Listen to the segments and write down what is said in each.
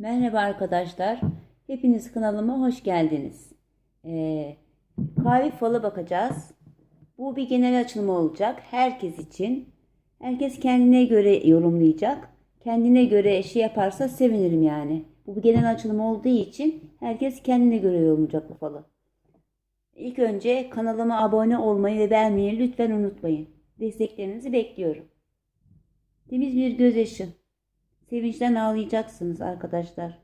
Merhaba arkadaşlar. Hepiniz kanalıma hoş geldiniz. Ee, kahve falı bakacağız. Bu bir genel açılım olacak. Herkes için. Herkes kendine göre yorumlayacak. Kendine göre şey yaparsa sevinirim yani. Bu bir genel açılım olduğu için herkes kendine göre yorumlayacak bu falı. İlk önce kanalıma abone olmayı ve beğenmeyi lütfen unutmayın. Desteklerinizi bekliyorum. Temiz bir gözyaşı. Sevinçten ağlayacaksınız arkadaşlar.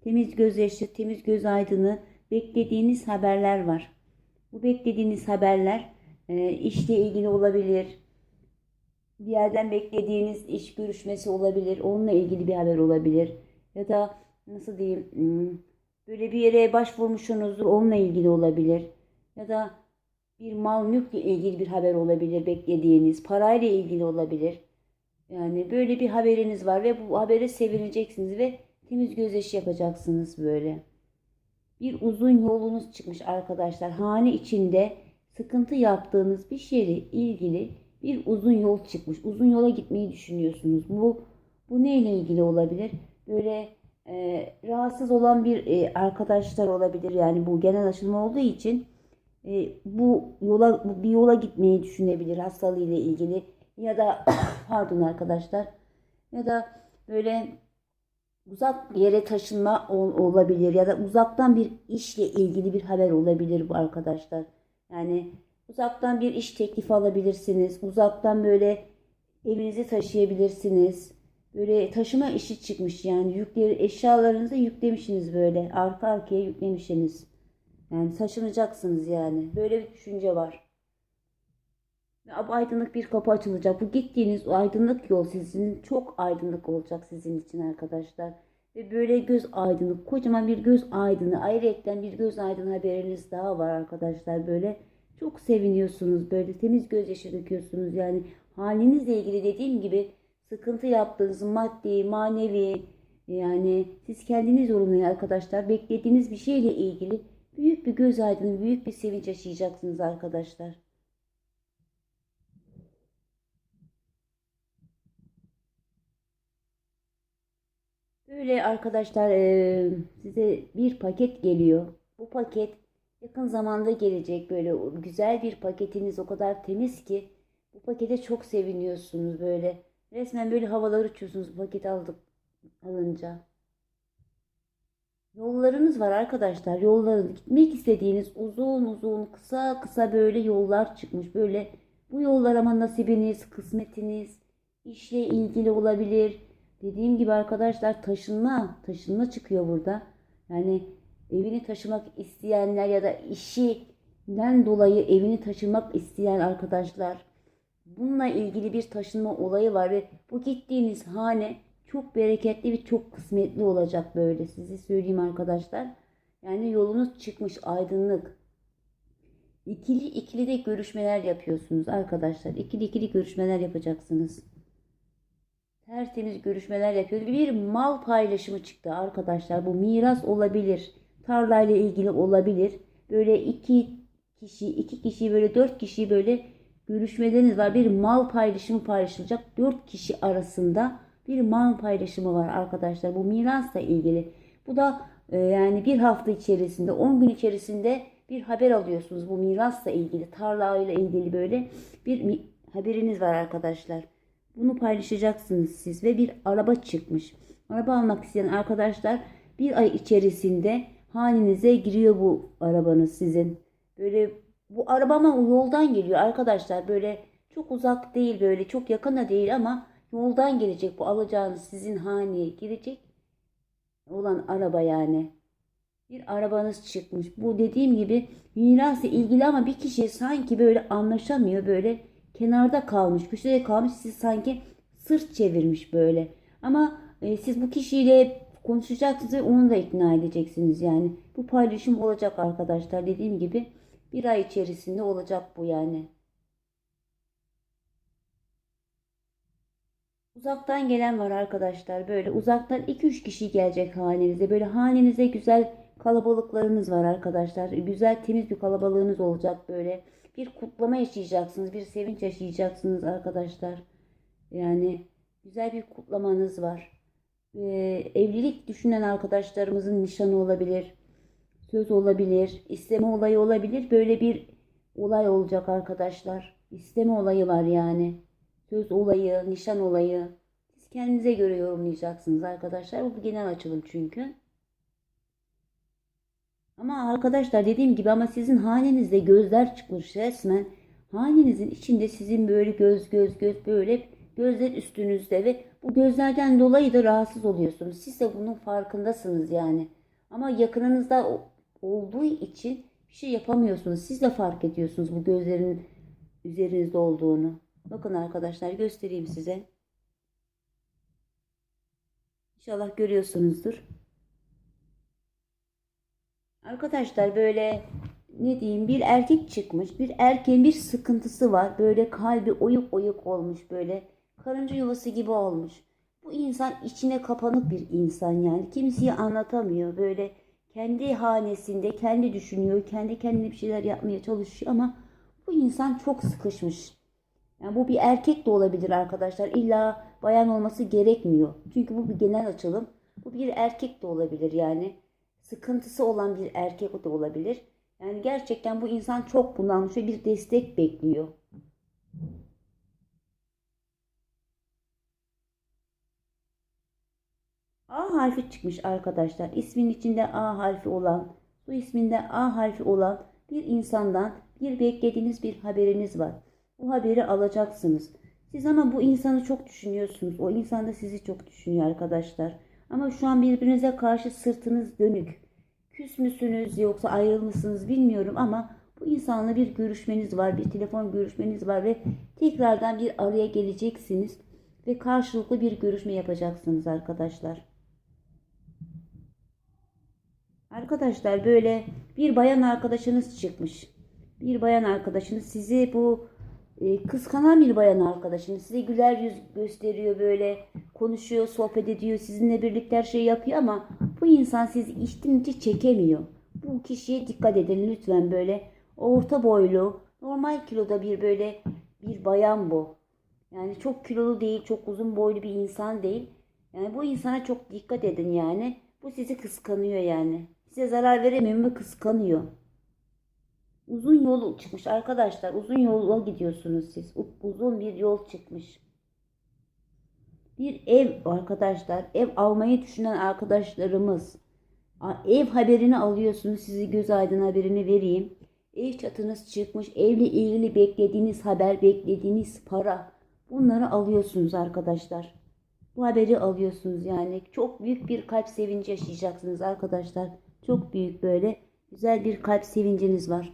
Temiz gözyaşı, temiz göz aydını, beklediğiniz haberler var. Bu beklediğiniz haberler e, işle ilgili olabilir. Bir yerden beklediğiniz iş görüşmesi olabilir. Onunla ilgili bir haber olabilir. Ya da nasıl diyeyim hmm, böyle bir yere başvurmuşsunuzdur. Onunla ilgili olabilir. Ya da bir mal mülkle ilgili bir haber olabilir beklediğiniz. Parayla ilgili olabilir. Yani böyle bir haberiniz var ve bu habere sevineceksiniz ve temiz gözyaşı yapacaksınız böyle. Bir uzun yolunuz çıkmış arkadaşlar. Hane içinde sıkıntı yaptığınız bir şeyle ilgili bir uzun yol çıkmış. Uzun yola gitmeyi düşünüyorsunuz. Bu bu neyle ilgili olabilir? Böyle e, rahatsız olan bir e, arkadaşlar olabilir. Yani bu genel aşılma olduğu için e, bu yola bir yola gitmeyi düşünebilir hastalığıyla ilgili ya da pardon arkadaşlar ya da böyle uzak yere taşınma ol- olabilir ya da uzaktan bir işle ilgili bir haber olabilir bu arkadaşlar. Yani uzaktan bir iş teklifi alabilirsiniz. Uzaktan böyle evinizi taşıyabilirsiniz. Böyle taşıma işi çıkmış yani yükleri eşyalarınızı yüklemişsiniz böyle arka arkaya yüklemişsiniz. Yani taşınacaksınız yani. Böyle bir düşünce var. Ve aydınlık bir kapı açılacak. Bu gittiğiniz o aydınlık yol sizin çok aydınlık olacak sizin için arkadaşlar. Ve böyle göz aydınlık, kocaman bir göz aydını, ayrıyetten bir göz aydını haberiniz daha var arkadaşlar. Böyle çok seviniyorsunuz, böyle temiz gözyaşı döküyorsunuz. Yani halinizle ilgili dediğim gibi sıkıntı yaptığınız maddi, manevi, yani siz kendiniz yorumlayın arkadaşlar. Beklediğiniz bir şeyle ilgili büyük bir göz aydını, büyük bir sevinç yaşayacaksınız arkadaşlar. Böyle arkadaşlar eee, size bir paket geliyor. Bu paket yakın zamanda gelecek. Böyle güzel bir paketiniz o kadar temiz ki bu pakete çok seviniyorsunuz böyle. Resmen böyle havalar uçuyorsunuz bu paketi aldık alınca. Yollarınız var arkadaşlar. Yollarınız gitmek istediğiniz uzun uzun kısa kısa böyle yollar çıkmış. Böyle bu yollar ama nasibiniz, kısmetiniz, işle ilgili olabilir. Dediğim gibi arkadaşlar taşınma, taşınma çıkıyor burada. Yani evini taşımak isteyenler ya da işinden dolayı evini taşımak isteyen arkadaşlar. Bununla ilgili bir taşınma olayı var ve bu gittiğiniz hane çok bereketli ve çok kısmetli olacak böyle size söyleyeyim arkadaşlar. Yani yolunuz çıkmış aydınlık. İkili ikili de görüşmeler yapıyorsunuz arkadaşlar. İkili ikili görüşmeler yapacaksınız. Tertemiz görüşmeler yapıyor. Bir mal paylaşımı çıktı arkadaşlar. Bu miras olabilir. Tarlayla ilgili olabilir. Böyle iki kişi, iki kişi böyle dört kişi böyle görüşmeleriniz var. Bir mal paylaşımı paylaşılacak. Dört kişi arasında bir mal paylaşımı var arkadaşlar. Bu mirasla ilgili. Bu da e, yani bir hafta içerisinde, 10 gün içerisinde bir haber alıyorsunuz. Bu mirasla ilgili, tarlayla ilgili böyle bir haberiniz var arkadaşlar. Bunu paylaşacaksınız siz ve bir araba çıkmış. Araba almak isteyen arkadaşlar bir ay içerisinde hanenize giriyor bu arabanız sizin. Böyle bu araba ama yoldan geliyor arkadaşlar. Böyle çok uzak değil böyle çok yakın da değil ama yoldan gelecek bu alacağınız sizin haneye girecek olan araba yani. Bir arabanız çıkmış. Bu dediğim gibi mirasla ilgili ama bir kişi sanki böyle anlaşamıyor böyle kenarda kalmış, köşede kalmış. Siz sanki sırt çevirmiş böyle. Ama e, siz bu kişiyle konuşacaksınız ve onu da ikna edeceksiniz yani. Bu paylaşım olacak arkadaşlar. Dediğim gibi bir ay içerisinde olacak bu yani. Uzaktan gelen var arkadaşlar. Böyle uzaktan 2-3 kişi gelecek hanenize. Böyle hanenize güzel kalabalıklarınız var arkadaşlar. Güzel temiz bir kalabalığınız olacak böyle. Bir kutlama yaşayacaksınız. Bir sevinç yaşayacaksınız arkadaşlar. Yani güzel bir kutlamanız var. e, evlilik düşünen arkadaşlarımızın nişanı olabilir, söz olabilir, isteme olayı olabilir. Böyle bir olay olacak arkadaşlar. İsteme olayı var yani. Söz olayı, nişan olayı. Siz kendinize göre yorumlayacaksınız arkadaşlar. Bu genel açılım çünkü. Ama arkadaşlar dediğim gibi ama sizin hanenizde gözler çıkmış resmen. Hanenizin içinde sizin böyle göz göz göz böyle gözler üstünüzde ve bu gözlerden dolayı da rahatsız oluyorsunuz. Siz de bunun farkındasınız yani. Ama yakınınızda olduğu için bir şey yapamıyorsunuz. Siz de fark ediyorsunuz bu gözlerin üzerinizde olduğunu. Bakın arkadaşlar göstereyim size. İnşallah görüyorsunuzdur. Arkadaşlar böyle ne diyeyim bir erkek çıkmış. Bir erkeğin bir sıkıntısı var. Böyle kalbi oyuk oyuk olmuş böyle. Karınca yuvası gibi olmuş. Bu insan içine kapanık bir insan yani. Kimseye anlatamıyor. Böyle kendi hanesinde kendi düşünüyor. Kendi kendine bir şeyler yapmaya çalışıyor ama bu insan çok sıkışmış. Yani bu bir erkek de olabilir arkadaşlar. İlla bayan olması gerekmiyor. Çünkü bu bir genel açılım. Bu bir erkek de olabilir yani. Sıkıntısı olan bir erkek de olabilir. Yani gerçekten bu insan çok bunalmış ve bir destek bekliyor. A harfi çıkmış arkadaşlar. İsmin içinde A harfi olan, bu isminde A harfi olan bir insandan bir beklediğiniz bir haberiniz var. Bu haberi alacaksınız. Siz ama bu insanı çok düşünüyorsunuz. O insan da sizi çok düşünüyor arkadaşlar. Ama şu an birbirinize karşı sırtınız dönük. Küs müsünüz yoksa ayrılmışsınız bilmiyorum ama bu insanla bir görüşmeniz var, bir telefon görüşmeniz var ve tekrardan bir araya geleceksiniz ve karşılıklı bir görüşme yapacaksınız arkadaşlar. Arkadaşlar böyle bir bayan arkadaşınız çıkmış. Bir bayan arkadaşınız sizi bu e, kıskanan bir bayan arkadaşınız size güler yüz gösteriyor böyle konuşuyor sohbet ediyor sizinle birlikte her şeyi yapıyor ama bu insan sizi içten içe çekemiyor. Bu kişiye dikkat edin lütfen böyle orta boylu normal kiloda bir böyle bir bayan bu. Yani çok kilolu değil çok uzun boylu bir insan değil. Yani bu insana çok dikkat edin yani. Bu sizi kıskanıyor yani. Size zarar veremiyor ve kıskanıyor. Uzun yol çıkmış arkadaşlar. Uzun yola gidiyorsunuz siz. Uzun bir yol çıkmış. Bir ev arkadaşlar. Ev almayı düşünen arkadaşlarımız. Ev haberini alıyorsunuz. Sizi göz aydın haberini vereyim. Ev çatınız çıkmış. Evle ilgili beklediğiniz haber, beklediğiniz para. Bunları alıyorsunuz arkadaşlar. Bu haberi alıyorsunuz yani. Çok büyük bir kalp sevinci yaşayacaksınız arkadaşlar. Çok büyük böyle güzel bir kalp sevinciniz var.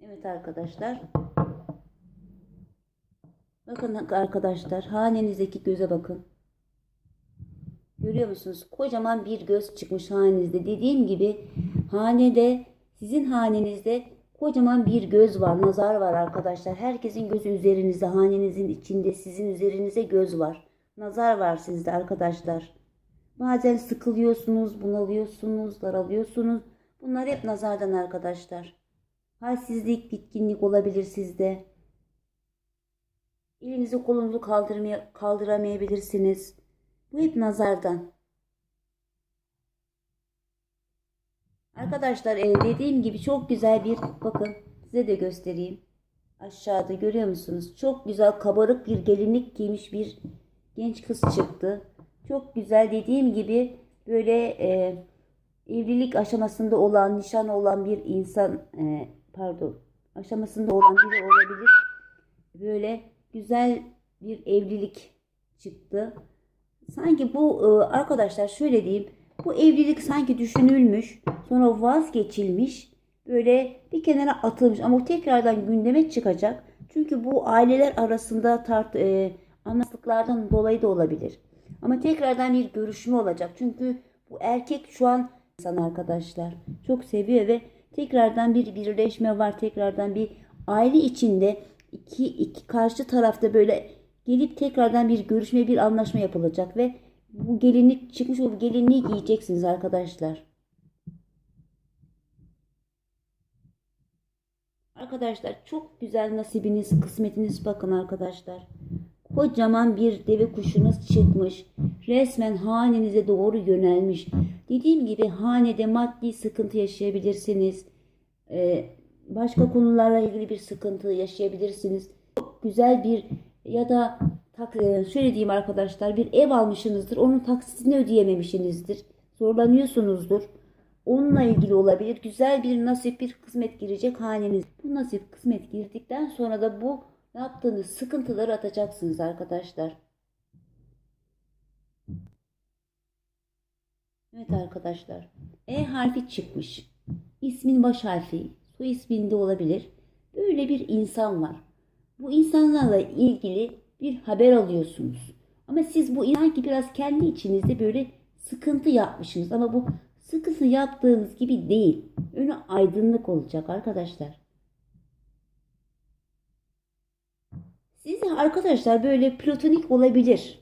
Evet arkadaşlar. Bakın arkadaşlar hanenizdeki göze bakın. Görüyor musunuz? Kocaman bir göz çıkmış hanenizde. Dediğim gibi hanede sizin hanenizde kocaman bir göz var. Nazar var arkadaşlar. Herkesin gözü üzerinizde. Hanenizin içinde sizin üzerinize göz var. Nazar var sizde arkadaşlar. Bazen sıkılıyorsunuz, bunalıyorsunuz, daralıyorsunuz. Bunlar hep nazardan arkadaşlar. Halsizlik, bitkinlik olabilir sizde. Elinizi kolunuzu kaldıramayabilirsiniz. Bu hep nazardan. Arkadaşlar e, dediğim gibi çok güzel bir bakın size de göstereyim. Aşağıda görüyor musunuz? Çok güzel kabarık bir gelinlik giymiş bir genç kız çıktı. Çok güzel dediğim gibi böyle e, evlilik aşamasında olan, nişan olan bir insan e, pardon aşamasında olan biri olabilir. Böyle güzel bir evlilik çıktı. Sanki bu e, arkadaşlar şöyle diyeyim. Bu evlilik sanki düşünülmüş, sonra vazgeçilmiş, böyle bir kenara atılmış ama tekrardan gündeme çıkacak. Çünkü bu aileler arasında tart e, anlaştıklardan dolayı da olabilir. Ama tekrardan bir görüşme olacak. Çünkü bu erkek şu an insan arkadaşlar çok seviyor ve tekrardan bir birleşme var. Tekrardan bir aile içinde iki, iki karşı tarafta böyle gelip tekrardan bir görüşme, bir anlaşma yapılacak ve bu gelinlik çıkmış o gelinliği giyeceksiniz arkadaşlar. Arkadaşlar çok güzel nasibiniz, kısmetiniz bakın arkadaşlar. Kocaman bir deve kuşunuz çıkmış. Resmen hanenize doğru yönelmiş. Dediğim gibi hanede maddi sıkıntı yaşayabilirsiniz. Ee, başka konularla ilgili bir sıkıntı yaşayabilirsiniz. Çok güzel bir ya da tak, e, şöyle diyeyim arkadaşlar bir ev almışsınızdır. Onun taksitini ödeyememişsinizdir. Zorlanıyorsunuzdur. Onunla ilgili olabilir. Güzel bir nasip bir kısmet girecek haneniz. Bu nasip kısmet girdikten sonra da bu yaptığınız sıkıntıları atacaksınız arkadaşlar. Evet arkadaşlar. E harfi çıkmış. İsmin baş harfi, soy isminde olabilir. Böyle bir insan var. Bu insanlarla ilgili bir haber alıyorsunuz. Ama siz bu inan ki biraz kendi içinizde böyle sıkıntı yapmışsınız. Ama bu sıkıntı yaptığınız gibi değil. Önü aydınlık olacak arkadaşlar. Siz arkadaşlar böyle platonik olabilir.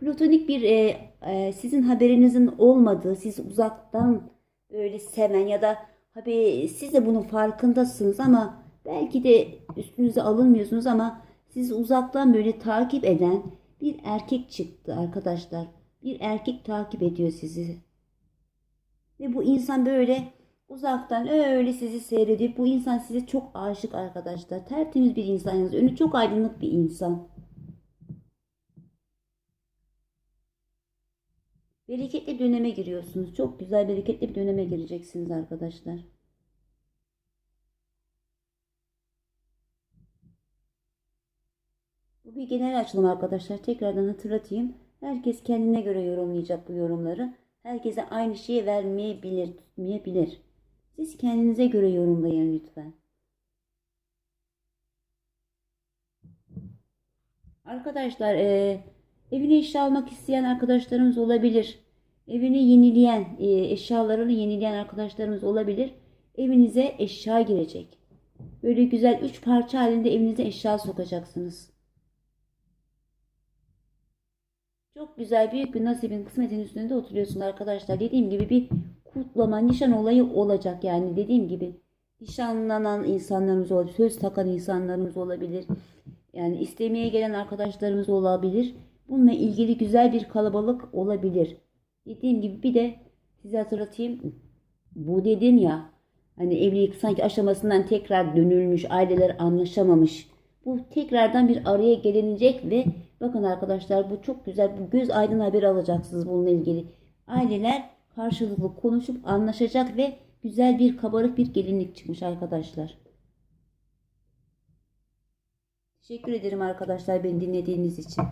Platonik bir e, e, sizin haberinizin olmadığı, siz uzaktan böyle seven ya da Tabii siz de bunun farkındasınız ama belki de üstünüze alınmıyorsunuz ama sizi uzaktan böyle takip eden bir erkek çıktı arkadaşlar. Bir erkek takip ediyor sizi. Ve bu insan böyle uzaktan öyle sizi seyrediyor. Bu insan size çok aşık arkadaşlar. Tertemiz bir insan yalnız. Önü çok aydınlık bir insan. Bereketli döneme giriyorsunuz. Çok güzel bereketli bir döneme gireceksiniz arkadaşlar. Bu bir genel açılım arkadaşlar. Tekrardan hatırlatayım. Herkes kendine göre yorumlayacak bu yorumları. Herkese aynı şeyi vermeyebilir, tutmayabilir. Siz kendinize göre yorumlayın lütfen. Arkadaşlar e, evine eşya almak isteyen arkadaşlarımız olabilir. Evini yenileyen, e, eşyalarını yenileyen arkadaşlarımız olabilir. Evinize eşya girecek. Böyle güzel üç parça halinde evinize eşya sokacaksınız. Çok güzel büyük bir nasibin kısmetin üstünde oturuyorsun arkadaşlar. Dediğim gibi bir kutlama, nişan olayı olacak yani dediğim gibi. Nişanlanan insanlarımız olabilir, söz takan insanlarımız olabilir. Yani istemeye gelen arkadaşlarımız olabilir. Bununla ilgili güzel bir kalabalık olabilir. Dediğim gibi bir de size hatırlatayım. Bu dedim ya hani evlilik sanki aşamasından tekrar dönülmüş, aileler anlaşamamış. Bu tekrardan bir araya gelinecek ve bakın arkadaşlar bu çok güzel bu göz aydın haber alacaksınız bununla ilgili. Aileler karşılıklı konuşup anlaşacak ve güzel bir kabarık bir gelinlik çıkmış arkadaşlar. Teşekkür ederim arkadaşlar beni dinlediğiniz için.